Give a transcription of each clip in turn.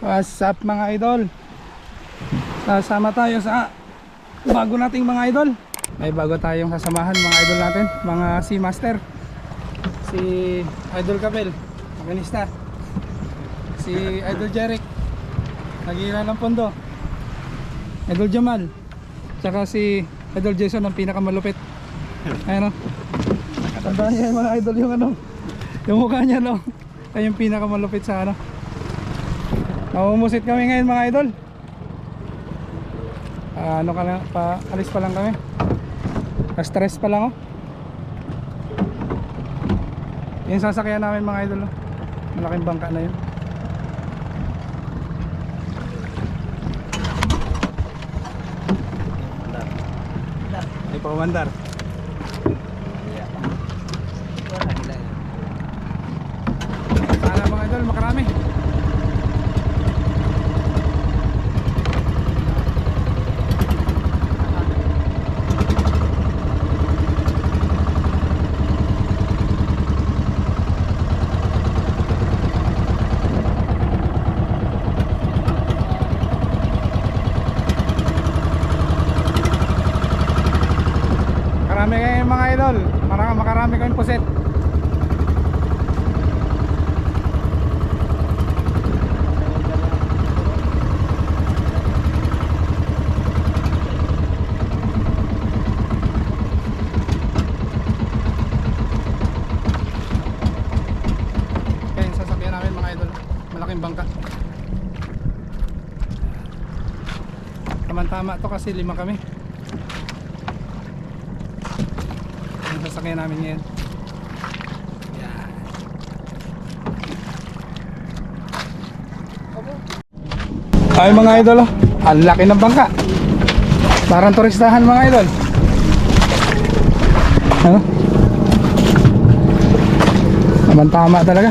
What's up mga idol? Sasama tayo sa bago nating mga idol. May bago tayong sasamahan mga idol natin, mga Seamaster. Si Idol Kapel, makinista. Si Idol Jeric, naghihila ng pondo. Idol Jamal, tsaka si Idol Jason ang pinakamalupit. Ayan o. Tandaan niya mga idol yung ano, yung mukha niya no. Ay yung pinakamalupit sa ano. Namumusit kami ngayon mga idol. Ah, ano ka lang, pa, alis pa lang kami. Pa-stress pa lang oh. Yung sasakyan namin mga idol oh. Malaking bangka na yun. Ay pa umandar. Sana mga idol makarami. Marami kayo mga idol. Marami, makarami kayong puset. Kaya yung sasakyan namin mga idol. Malaking bangka. Tama-tama to kasi lima kami. Yung sasakyan namin. Yan. Ay mga idol, oh. ang laki ng bangka. Parang turistahan mga idol. Ano? Naman tama talaga.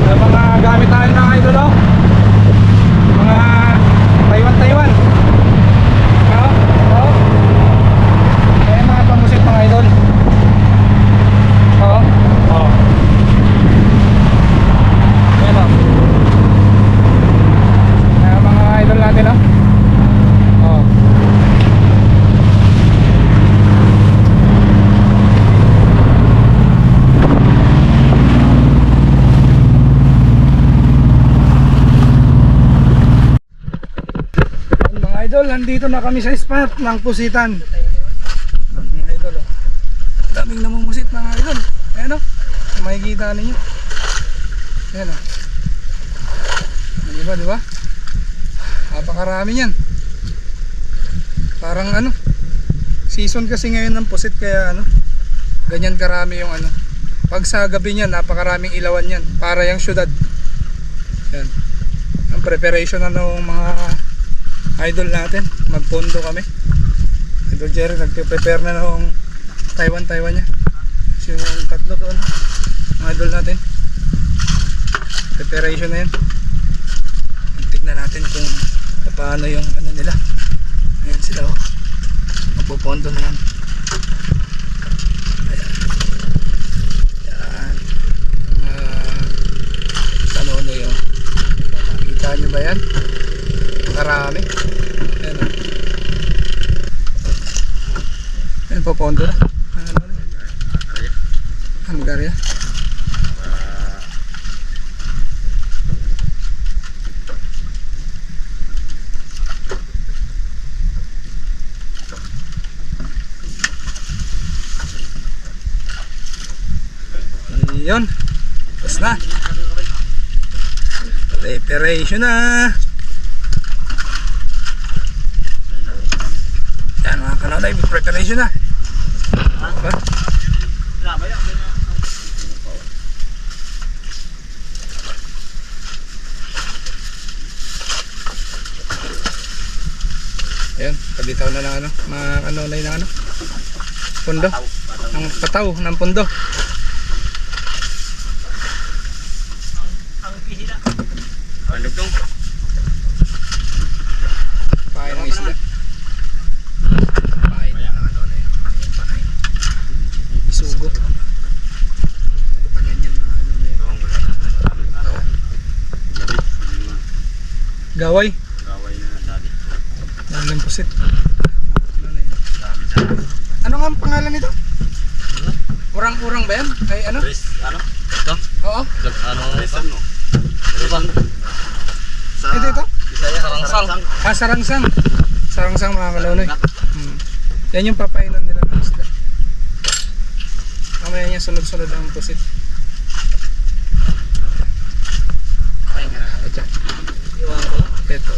May mga gamit tayo mga idol oh. Mga Taiwan Taiwan. Oo. Oo. Kaya mga pamusik mga idol. Oo. Oo. Ayan oh. Kaya mga idol natin oh. Oo. Mga idol, nandito na kami sa spot ng pusitan. Mga idol, oh. daming namumusit mga idol. Ayan o, makikita ninyo. Ayan o. Di ba, di ba? Napakarami yan. Parang ano, season kasi ngayon ng pusit kaya ano, ganyan karami yung ano. Pag sa gabi niyan, napakaraming ilawan yan. Para yung syudad. Yan. Ang preparation na ng mga idol natin magpondo kami. Idol Jerry nagpe-prepare na ng Taiwan Taiwan niya. So yung tatlo doon. Mga idol natin. Preparation na yan tignan natin kung paano yung ano nila. Ayan sila oh. Magpopondo na yan. Ayan. Yan uh, sanono yung kita nyo ba yan Marami. Ayan o. Ayan, papondo na. Ano na? Hanggarya. Yun. Tapos na. Preparation na. Kanalay, may preparation na. Diba? Ayan, kabitaw na lang ano, mga ano na yung ano, pundo. ng pataw ng pundo. Ang pisila. Pandugtong. Pahay ng isda. Pahay na ano na yun. Ayan, pahay. Isugo. Paganyan mga ano na yun. Gaway. Gaway na dati. Dalang pusit. Ano nga ang pangalan nito? Urang-urang ba yan? Ay ano? Chris, ano? Ito? Oo. Ano? Chris, ano? Ano ba? Sa... Ito ito? Bisaya. Sarangsang. Ah, sarangsang. Sarangsang mga kalaunoy. Hmm. Yan yung papainan nila ng isda. Mamaya niya sunod-sunod ang pusit. Ay nga, atya. Iwan ko. Ito.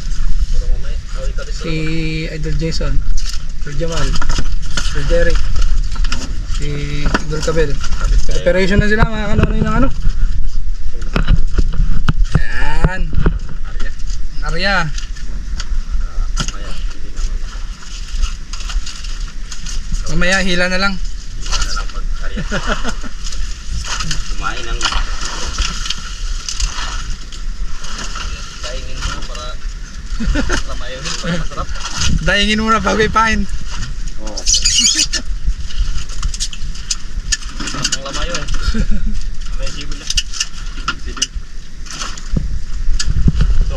Pero mamaya. Oh, ito rin Si Idol Jason. Sir Jamal. Sir Derek. Si Idol Kabel. Preparation na sila mga kalaunoy ng ano. Yan. Arya. Mamaya. Hindi na Mamaya hila na lang. Lang pag-karya. Kumain ng... Kainin mo para... Din para masarap. Dahingin muna bago ipain. Oo. Sarap ng lamayo eh. May sibil na. Sibil. Ito.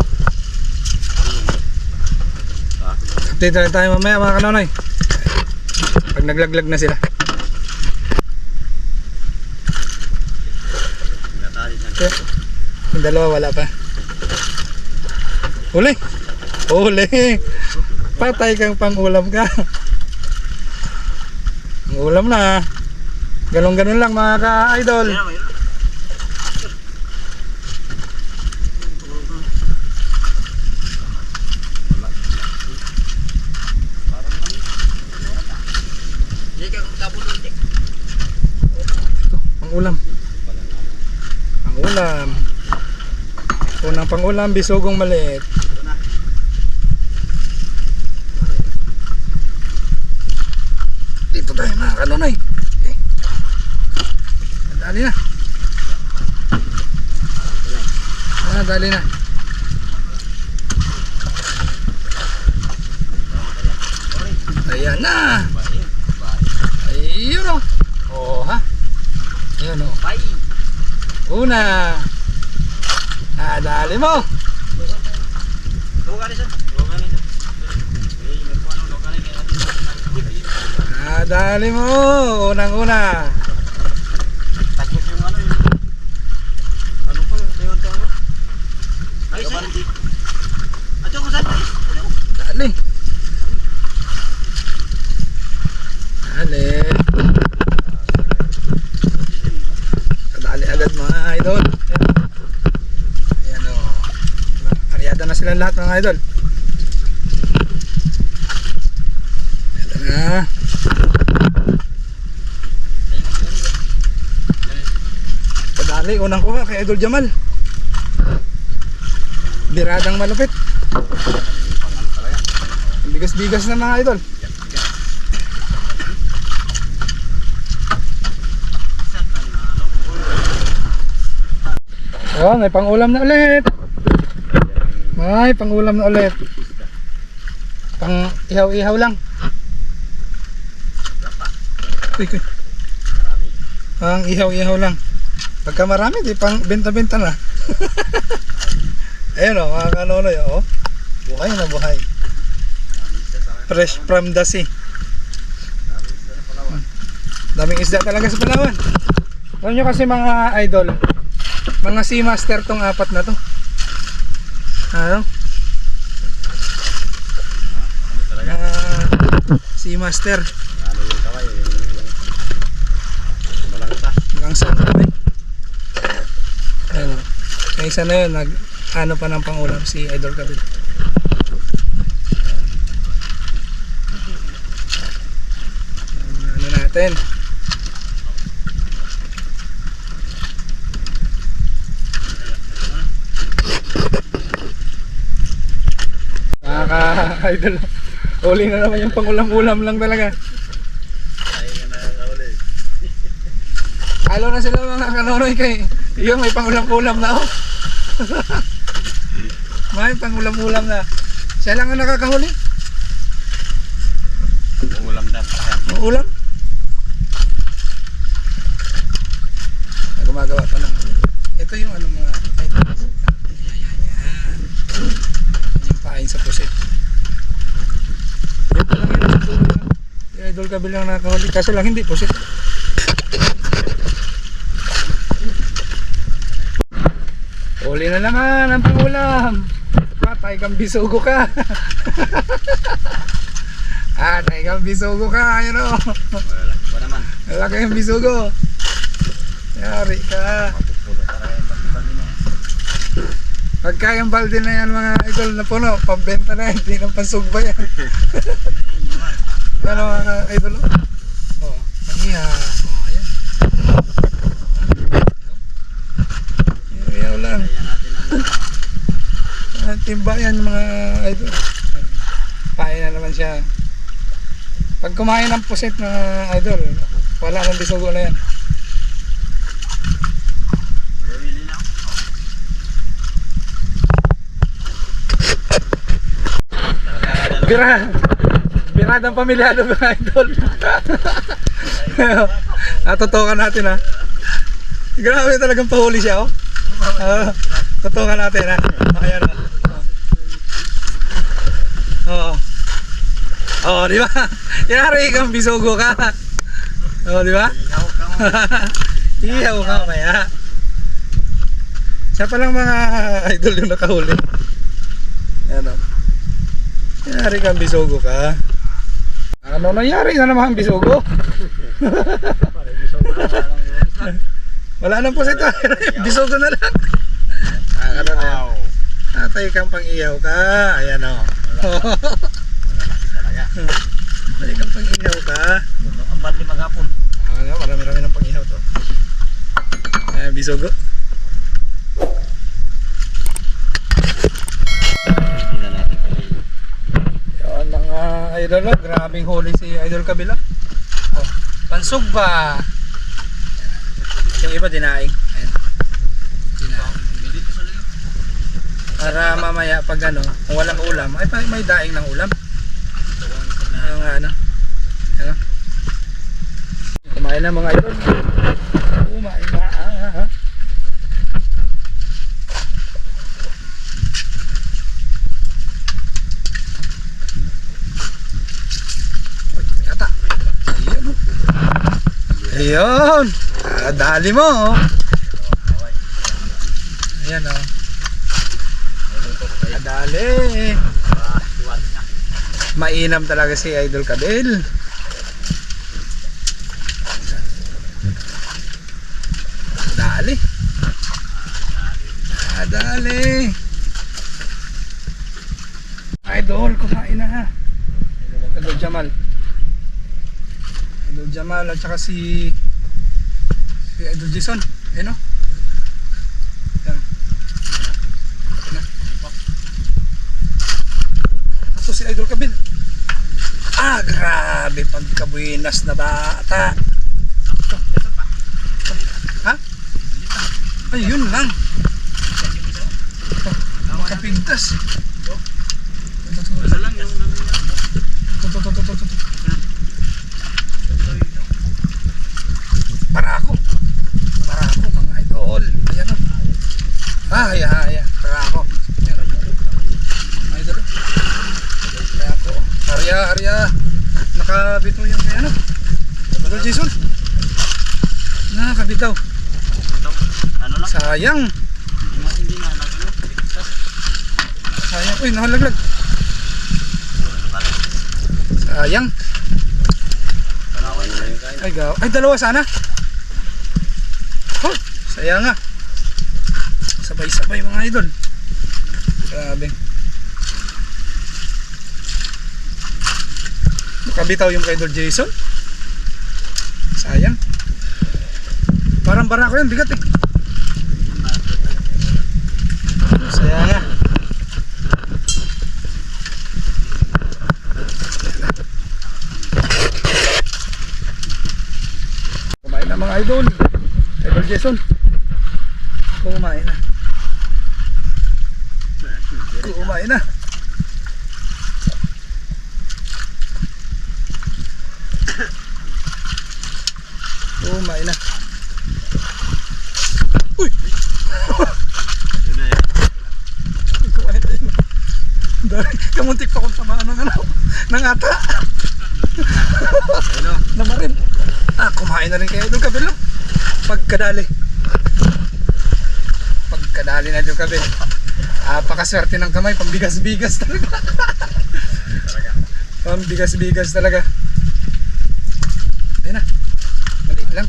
Update na tayo mamaya mga kanonoy. Pag naglaglag na sila. Yung dalawa wala pa. Huli! Huli! Patay kang pangulam ka. Ang ulam na. Ganon-ganon lang mga ka-idol. Ayan, mayroon. Pangulam. Pangulam. Unang pangulam, bisogong maliit. Dito tayo mga kanonoy. Okay. Dali na. Ah, dali na. Ayan na. Ayun o. Oh, ha? Ayun o. Una. Ah, dali mo. Ah, dali mo. Unang una. Dali. Dali. Dali agad mga idol. Ayan. Ayan o. Karyada na silang lahat mga idol. Ito na. Padali, unang kuha kay Idol Jamal. Biradang malupit. Bigas-bigas na mga idol. Ayun, may pangulam na ulit. May pangulam na ulit. Pang ihaw-ihaw lang. Uy, uy. Pang ihaw-ihaw lang. Pagka marami, di pang benta-benta na. Ayun o, mga kanonoy, o. Buhay na buhay. Fresh from the sea. Daming isda talaga sa Palawan. Alam nyo kasi mga idol, mga seamaster tong apat na to. Ano? Mga seamaster. Hanggang saan kami. Ayun. Yung isa na yun, nag ano pa ng pangulam si Idol Kabit. Ano natin? Mga ka-idol. Uli na naman yung pangulam-ulam lang talaga. Halo na sila mga kanonoy kay yung may pangulam-ulam na oh. may pangulam-ulam na. Siya lang ang nakakahuli. Ulam dapat ulam. Na gumagawa pa ng ito yung ano mga ay, yan, yan, yan. yung pain sa pusit ito lang yun yung idol ka bilang nakahuli kaso lang hindi pusit Uli na naman ang pangulam. Patay kang bisugo ka. Patay kang bisugo ka. Ayan o. Wala pa naman. Laki ang bisugo. Yari ka. Mo. Pagka yung balde na yan mga idol na puno, pambenta na yan. Hindi nang pansugba yan. Ano mga idol? Oh, mangiha. Oh, ayan. Iyaw lang. Kaya natin ang Ah, timba yan mga idol. Kain na naman siya. Pag kumain ng pusit na idol, wala nang bisugo na yan. Willy Biradang pamilyado mga idol. Natutukan natin ha. Grabe talagang pahuli siya oh. Uh, tutukan natin ha. Ayan oh. Oo. Oo, di ba? Yari kang bisugo ka. Oo, di ba? Iyaw ka maya. Siya pa lang mga idol yung nakahuli. Ano? Yari kang bisugo ka. Ano nangyari na naman ang bisugo? Wala nang pusit ah. bisugo na lang. Ah, ano na. Tatay kang pang iyaw ka. Ayan o. Talaga. Tatay kang pang iyaw ka. Ang bandi maghapon. Ano, marami-rami ng pang iyaw to. Ayan, bisugo. Hindi na natin pala Yan mga idol, oh. Grabing huli si Idol Kabila. Oh, pansog ba? Yung iba dinaing. Ayan. Dinaing. Para mamaya pag ano, kung walang ulam, ay may daing ng ulam. Ano nga ano? Ano? Kumain na mga idol. Kumain na. ah. Uy, Ata. Ayun. oh. Ayun. Ah, dali mo. oh. Ayan oh. Ah, Dali. Ah. Mainam talaga si Idol Kadel. Dali. Ah, dali. Idol, kumain na ha. Idol Jamal. Idol Jamal at saka si si Idol Jason. Ayun o. Yan. Ito si Idol Kabil. Ah, grabe pagkabuinas na bata. Ito, ito pa. Ha? Ay, yun lang. Ito, makapintas. Ito, ito, ito, Wala lang yung ano niya. ito, ito, ito, ito, ito. Para ako. Para ako, mga idol. Ayan o. Ah, haya, haya. Para ako. Ayan o. Mga idol. Para ako. Arya, Arya. Nakabito yung kaya ano. Idol Jason. Nakabitaw. Ano lang. Sayang. Hindi na nagano. Sayang. Uy, nakalaglag. Sayang. Ay, gaw. Ay, dalawa sana. Oh, sayang nga. Sabay-sabay mga idol. Grabe. Nakabitaw yung kay Idol Jason. Sayang. Parang barako yun, bigat eh. Sayang nga. Kumain na mga idol. Idol Jason. Kumain na. Kumain na. Kumain na. Uy! Yun na yan. Kumain na yun. Kamuntik pa kong tamaan ng ano, ng ata. Ayun o. Naman rin. Ah, kumain na rin kayo doon kabilo. Pagkadali. Pagkadali na doon kabilo. Ah, pakaswerte ng kamay, pambigas-bigas talaga. pambigas-bigas talaga. Ayun na. Maliit lang.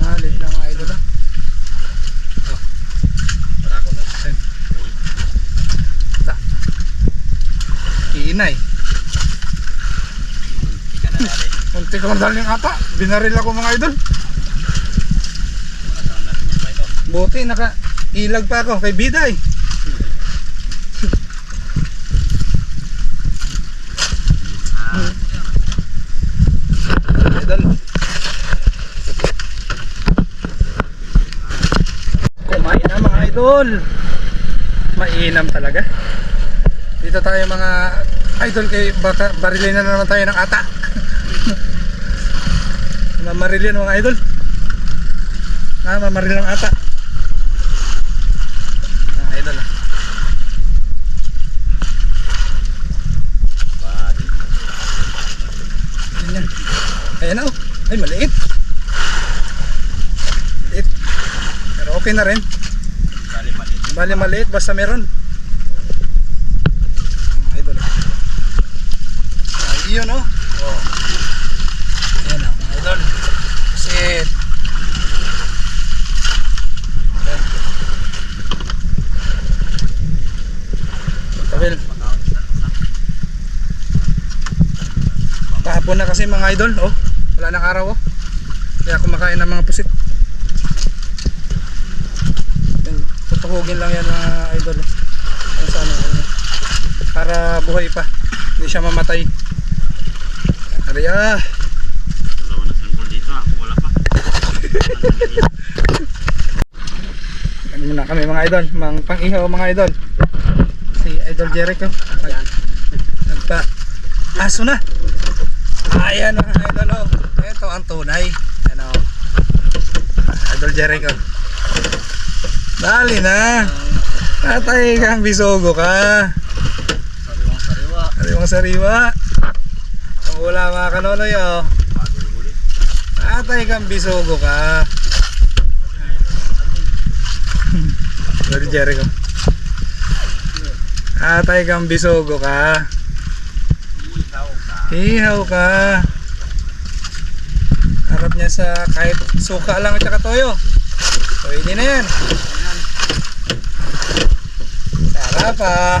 Maliit lang mga idol ah. Para ko na. Ayun. Ta. Inay. Hindi ka na dahil yung ata. Binaril ako mga idol. Buti naka ilag pa ako kay Biday. Ah, Idol. Kumain na mga idol. Mainam talaga. Dito tayo mga idol kay baka barilin na naman tayo ng ata. Mamarilin mga idol. Ah, mamarilin ng ata. Mga idol. ah. Yan yan. Ayan oh. Ay maliit. Maliit. Pero okay na rin. Bali maliit. Bali maliit basta meron. Mga idol. Ay, yun oh. Oh. Ayan oh, mga idol. Kasi Ayan. Tabil. Kahapon na kasi mga idol, oh. Wala nang araw, oh. Kaya kumakain ng mga pusit. Tutuhugin lang yan mga idol. oh. Ano sa ano, ano. Para buhay pa. Hindi siya mamatay. Arya. Dalawa na sanggol dito ah. Wala pa. Ano muna kami mga idol. Mang pang-ihaw mga idol. Si Idol Jericho. Nag, nagpa. Aso na. Ayan mga idol. Oh. Ito ang tunay. Ano. Idol Jericho. Dali na. Tatay kang bisogo ka. Sariwang sariwa. Yung sariwa? Ang wala mga kanonoy oh. Tatay kang bisogo ka. Lord Jericho. Tatay kang bisogo ka. Ihaw ka. Harap niya sa kahit suka lang at saka toyo. Pwede na yan. Sarap ah.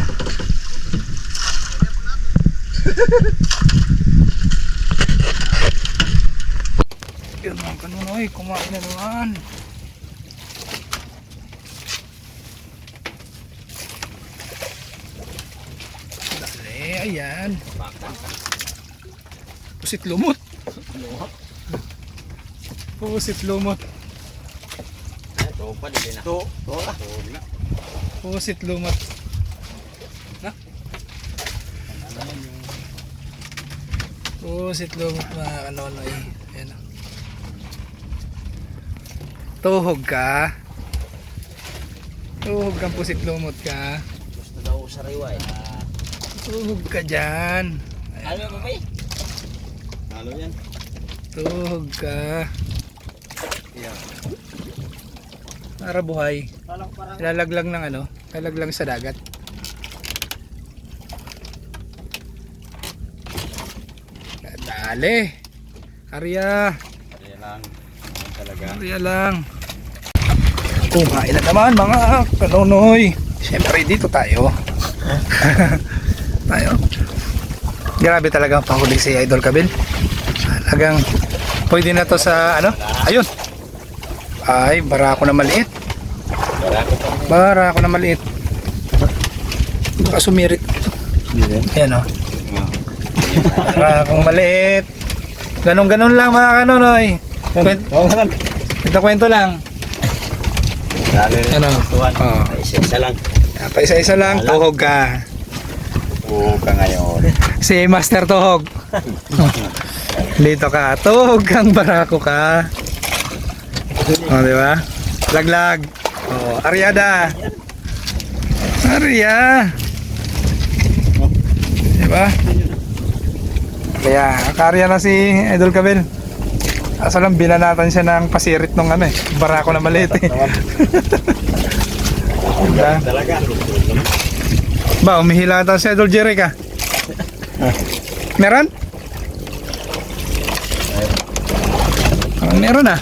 Yun mga kanunoy, kumain na naman. Dali, ayan. Pusit lumot. Pusit lumot. Ay, tropa din na. To. To. na. Pusit lumot. Na? Pusit lumot mga kanonoy. Ayan. oh. Tuhog ka. Tuhog kang pusit lumot ka. Gusto daw sariwa eh. Tuhog ka dyan. Ano ba ba eh? Halo yan. Tuhog ka. Yeah. Para buhay. Ilalaglang ng ano, ilalaglang sa dagat. Dali. Arya, Kaya lang. Yan talaga. Arya lang. Kumain na naman mga kanonoy. Siyempre dito tayo. tayo. Grabe talaga ang pahuli si Idol Kabil. Talagang pwede na to sa ano? Ayun. Ay, barako na maliit. Barako pa. Barako na maliit. Baka sumirit. Ayan o. Barakong maliit. Ganon-ganon lang mga kanonoy. Pwede, Ito kwento lang. Ano? Oo. Isa-isa lang. Ah, Pa isa-isa lang, tuhog ka. Oo ka ngayon. Si Master Tuhog. Dito ka, tuhog kang barako ka. O, di ba? Laglag. O, Ariada. Arya. Di ba? Kaya, karya na si Idol Kabel. Asa lang, binanatan siya ng pasirit nung ano eh. Barako na maliit eh. Diba? Ba, umihila ata si Idol Jerry ka. Meron? Meron ah.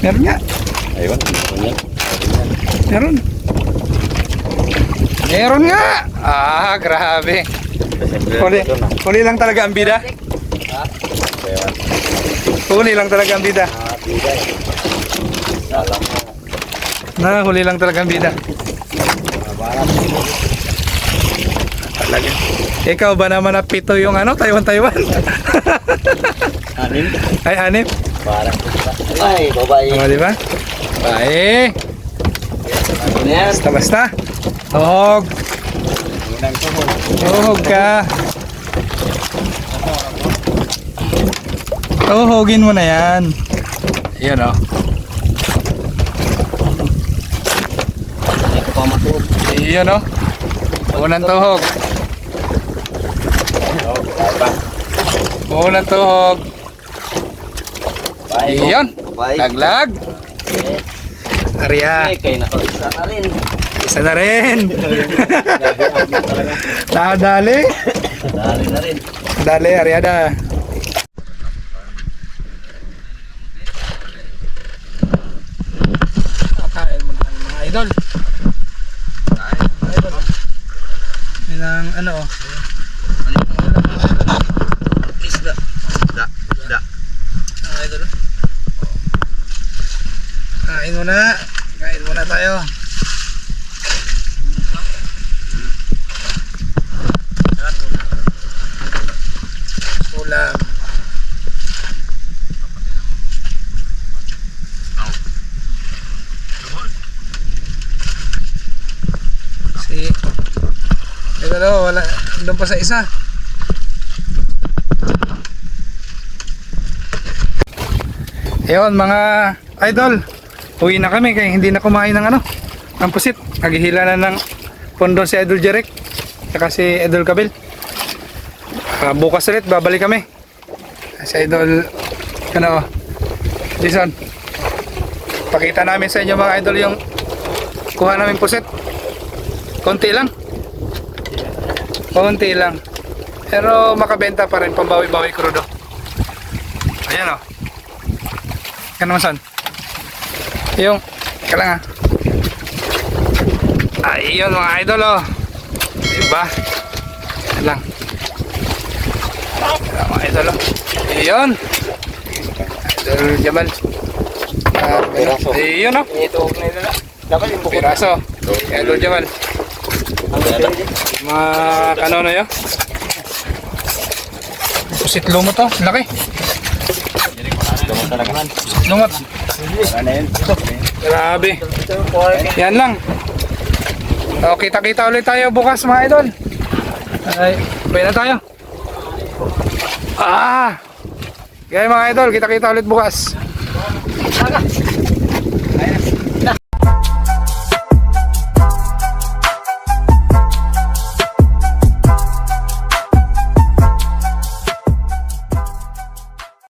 Meron nga. Ayun. Meron. Meron nga. Ah, grabe. Huli, huli lang talaga ang bida. Huli lang talaga ang bida. Alam mo. Na, huli lang talaga ang bida. Talaga. Ikaw ba naman na pito yung ano, Taiwan, Taiwan? Anim. Ay, anip. Parang. Ay, babae. O, di ba? Bae. Yan? Basta, basta. Tuhog. Tuhog ka. Tuhogin mo na yan. Yan o. Matuhod. Yan o. Unang tuhog. Unang tuhog. Babae. Laglag. Arya. eh, nakaisa na rin. Isa na rin. Nadali. Dali na rin. Dali, Ariada. Kain mo tayo mga idol. Kain idol. Yan ang ano oh. Isda. Isda. Isda. Mga idol oh. Kain muna. Kain muna tayo. Ulam. Si Ito daw, wala doon pa sa isa. Ayun mga idol, uwi na kami kaya hindi na kumain ng ano, ng pusit. Naghihila na ng pondo si Idol Jerek, saka si Idol Kabil. Ah, bukas ulit, babalik kami. Si Idol, ano, Jason. Pakita namin sa inyo mga idol yung kuha namin pusit. Konti lang. Konti lang. Pero makabenta pa rin, pambawi-bawi krudo. Ayan o. Oh. Yan naman son. Yung, ka lang ah. Ayun mga idol oh. Diba? Yan lang. Yan, mga idol oh. Ayun. Idol Jamal. Ah, Piraso. Ayun oh. Ito, na ito na. Dapat yung bukod. Piraso. Idol Jamal. Ang ganda. Mga kanono yun. Pusit lumot to. Laki. Lumang talaga. Lumot. Ano yun? Grabe. Yan lang. O, kita-kita ulit tayo bukas mga idol. Ay, pwede na tayo. Ah! Kaya mga idol, kita-kita ulit bukas.